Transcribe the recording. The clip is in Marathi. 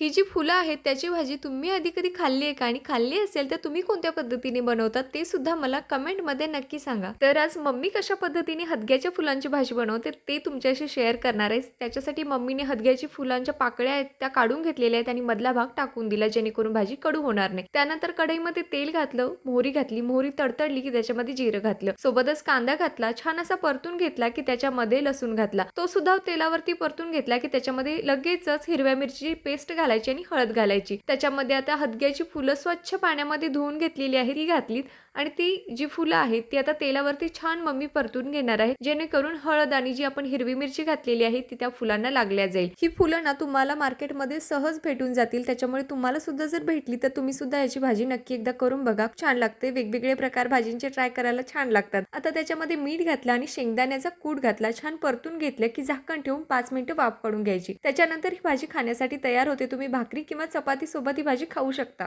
ही जी फुलं आहेत त्याची भाजी तुम्ही आधी कधी खाल्ली आहे का? आणि खाल्ली असेल तर तुम्ही कोणत्या पद्धतीने बनवतात ते सुद्धा मला कमेंटमध्ये नक्की सांगा. तर आज मम्मी कशा पद्धतीने हदग्याच्या फुलांची भाजी बनवते ते तुमच्याशी शेअर करणार आहे. त्याच्यासाठी मम्मीने हदग्याची फुलांच्या पाकळ्या आहेत त्या काढून घेतलेल्या आहेत आणि मधला भाग टाकून दिला जेणेकरून भाजी कडू होणार नाही. त्यानंतर कढईमध्ये तेल घातलं मोहरी घातली मोहरी तडतडली की त्याच्यामध्ये जिरं घातलं. सोबतच कांदा घातला छान असा परतून घेतला की त्याच्यामध्ये लसूण घातला. तो सुद्धा तेलावरती परतून घेतला की त्याच्यामध्ये लगेचच हिरव्या मिरची पेस्ट घातली. घालायची आणि हळद घालायची. त्याच्यामध्ये आता हदग्याची फुलं स्वच्छ पाण्यामध्ये धुवून घेतलेली आहे ती घातलीत. आणि ती जी फुलं आहेत ती आता तेलावरती छान मम्मी परतून घेणार आहे जेणेकरून हळद आणि जी आपण हिरवी मिरची घातलेली आहे ती त्या फुलांना लागल्या जाईल. ही फुलं ना तुम्हाला मार्केटमध्ये सहज भेटून जातील. त्याच्यामुळे तुम्हाला सुद्धा जर भेटली तर तुम्ही सुद्धा याची भाजी नक्की एकदा करून बघा. छान लागते. वेगवेगळे प्रकार भाजींचे ट्राय करायला छान लागतात. आता त्याच्यामध्ये मीठ घातलं आणि शेंगदाण्याचा कूट घातला. छान परतून घेतलं की झाकण ठेवून पाच मिनिटं वाफ काढून घ्यायची. त्याच्यानंतर ही भाजी खाण्यासाठी तयार होते. तुम्ही भाकरी किंवा चपातीसोबत ही भाजी खाऊ शकता.